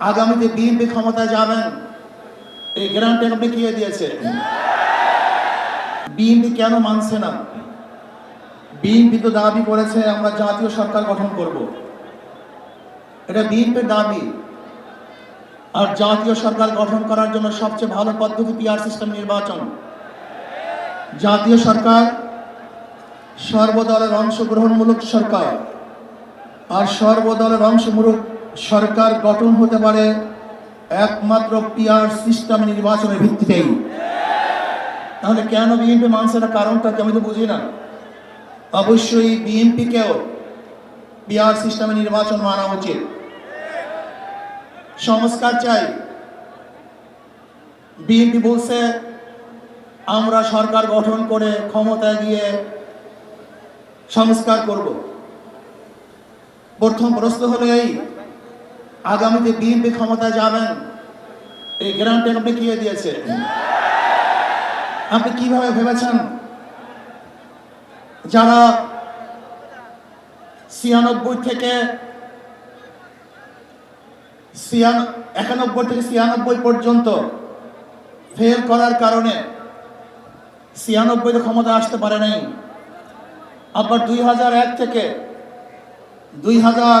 আগামীতে বিএনপি ক্ষমতায় যাবেন। এই গ্যারান্টি আপনি কে দিয়েছে? বিএনপি কেন মানছে না? বিএনপি তো দাবি করেছে, আমরা জাতীয় সরকার গঠন করব। এটা বিএনপির দাবি। আর জাতীয় সরকার গঠন করার জন্য সবচেয়ে ভালো পদ্ধতি পিআর সিস্টেম নির্বাচন। জাতীয় সরকার সর্বদলের অংশগ্রহণমূলক সরকার। আর সর্বদলের অংশমূলক সরকার গঠন হতে পারে একমাত্র পিআর সিস্টেম নির্বাচনের ভিত্তিতেই। তাহলে কেন বিএনপি মানছে না? কারণটা আমি তো বুঝি না। অবশ্যই বিএনপিকেও পিআর সিস্টেমে নির্বাচন মানা উচিত। সংস্কার চাই। বিএনপি বলছে, আমরা সরকার গঠন করে ক্ষমতায় গিয়ে সংস্কার করব। প্রথম প্রশ্ন হলো এই আগামীতে বিএনপি ক্ষমতায় যাবেন? এই গ্যারান্টি আপনি কে দিয়েছে আপনি কীভাবে ভেবেছেন? যারা ছিয়ানব্বই থেকে একানব্বই থেকে ছিয়ানব্বই পর্যন্ত ফেল করার কারণে ছিয়ানব্বইতে ক্ষমতা আসতে পারে নাই। আবার দুই হাজার এক থেকে দুই হাজার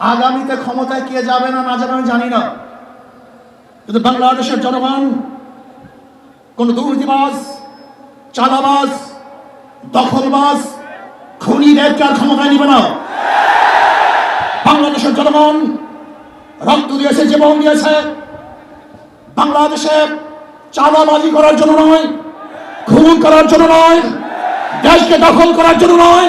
আগামীতে ক্ষমতায় কে যাবে না না যাবে আমি জানি না। কিন্তু বাংলাদেশের জনগণ, কোন দুর্নীতিবাজ, চাঁদাবাজ, দখলবাজ, খুনিদেরকে আর ক্ষমতায় নিবে না। বাংলাদেশের জনগণ রক্ত দিয়েছে, জীবন দিয়েছে। বাংলাদেশে চাঁদাবাজি করার জন্য নয়, খুন করার জন্য নয়, দেশকে দখল করার জন্য নয়।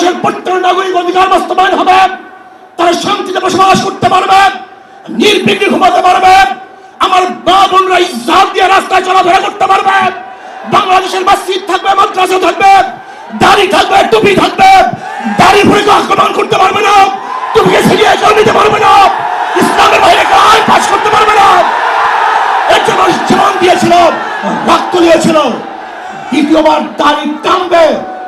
বাংলাদেশের প্রত্যেক নাগরিক অধিকার বাস্তবায়ন হবে। তারা শান্তিতে বসবাস করতে পারবে, নির্বিঘ্নে ঘুমাতে পারবে। আমার মা বোনরা ইজ্জাত দিয়ে রাস্তায় চলাফেরা করতে পারবে। বাংলাদেশের মসজিদ থাকবে, মাদ্রাসা থাকবে, দাড়ি থাকবে, টুপি থাকবে। দাড়ি কেউ আক্রমণ করতে পারবে না, টুপিকে ছিলিয়ে কেউ নিতে পারবে না, ইসলামের বাইরে আইন পাস করতে পারবে না। এর জন্য জীবন দিয়েছিল, রক্ত দিয়েছিল, দ্বিতীয়বার দাড়ি টানবে।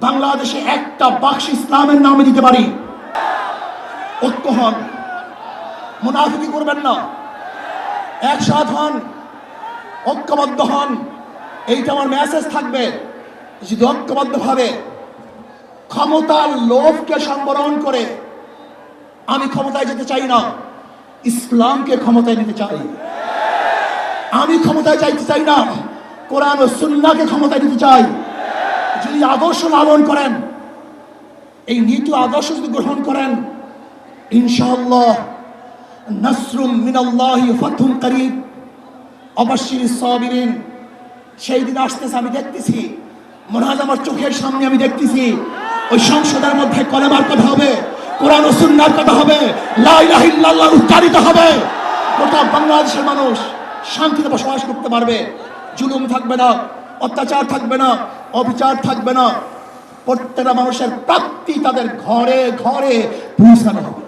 বাংলাদেশে একটা বাক্স ইসলামের নামে দিতে পারি। ঐক্য হন। মুনাফিকি করবেন না। একসাথ হন। ঐক্যবদ্ধ হন। এইটা আমার মেসেজ থাকবে। যদি ঐক্যবদ্ধভাবে ক্ষমতার লোভকে সংবরণ করে আমি ক্ষমতায় যেতে চাই না, ইসলামকে ক্ষমতায় নিতে চাই। আমি ক্ষমতায় চাইতে চাই না, কোরআন ও সুন্নাকে ক্ষমতায় নিতে চাই। যদি আদর্শ লালন করেন। এই নীতি আদর্শ যদি গ্রহণ করেন, ইনশাআল্লাহ নাসরুম মিনাল্লাহি ফাতুন করিব, অবশ্যই সাবিরিন, সেই দিন আসতেছে, আমি দেখতেছি মনে হয় আমার চোখের সামনে আমি দেখতেছি, ওই সংসদের মধ্যে কলেমার কথা হবে, কোরআন ও সুন্নার কথা হবে, লা ইলাহা ইল্লাল্লাহ উচ্চারিত হবে। গোটা বাংলাদেশের মানুষ শান্তিতে বসবাস করতে পারবে, জুলুম থাকবে না, অত্যাচার থাকবে না অবিচার থাকবে না। প্রত্যেকটা মানুষের প্রাপ্তি তাদের ঘরে ঘরে পৌঁছানো হবে।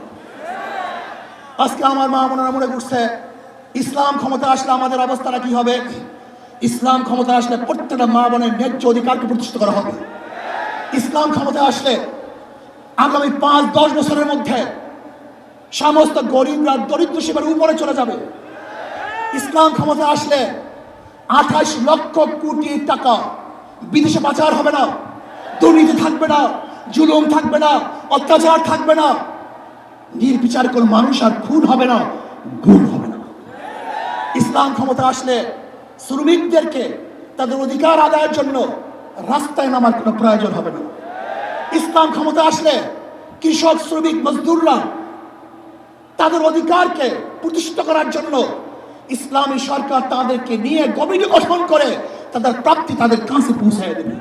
আজকে আমার মা বোনেরা মনে করছে, ইসলাম ক্ষমতা আসলে আমাদের অবস্থাটা কি হবে? ইসলাম ক্ষমতা আসলে প্রত্যেকটা মা বোনের ন্যায্য অধিকারকে প্রতিষ্ঠিত করা হবে। ইসলাম ক্ষমতা আসলে আগামী পাঁচ, দশ বছরের মধ্যে সমস্ত গরিবরা, দরিদ্র সীমার উপরে চলে যাবে। ইসলাম ক্ষমতা আসলে আঠাশ লক্ষ কোটি টাকা বিদেশে পাচার হবে না, দুর্নীতি থাকবে না, জুলুম থাকবে না, অত্যাচার থাকবে না। নির্বিচার কোন মানুষ আর খুন হবে না গুণ হবে না। ইসলাম ক্ষমতা আসলে শ্রমিকদেরকে তাদের অধিকার আদায়ের জন্য রাস্তায় নামার কোনো প্রয়োজন হবে না। ইসলাম ক্ষমতা আসলে কৃষক, শ্রমিক, মজদুররা তাদের অধিকারকে প্রতিষ্ঠিত করার জন্য ইসলামী সরকার তাদেরকে নিয়ে কমিটি গঠন করে তাদের প্রাপ্তি তাদের কাছে পৌঁছায় দেবে।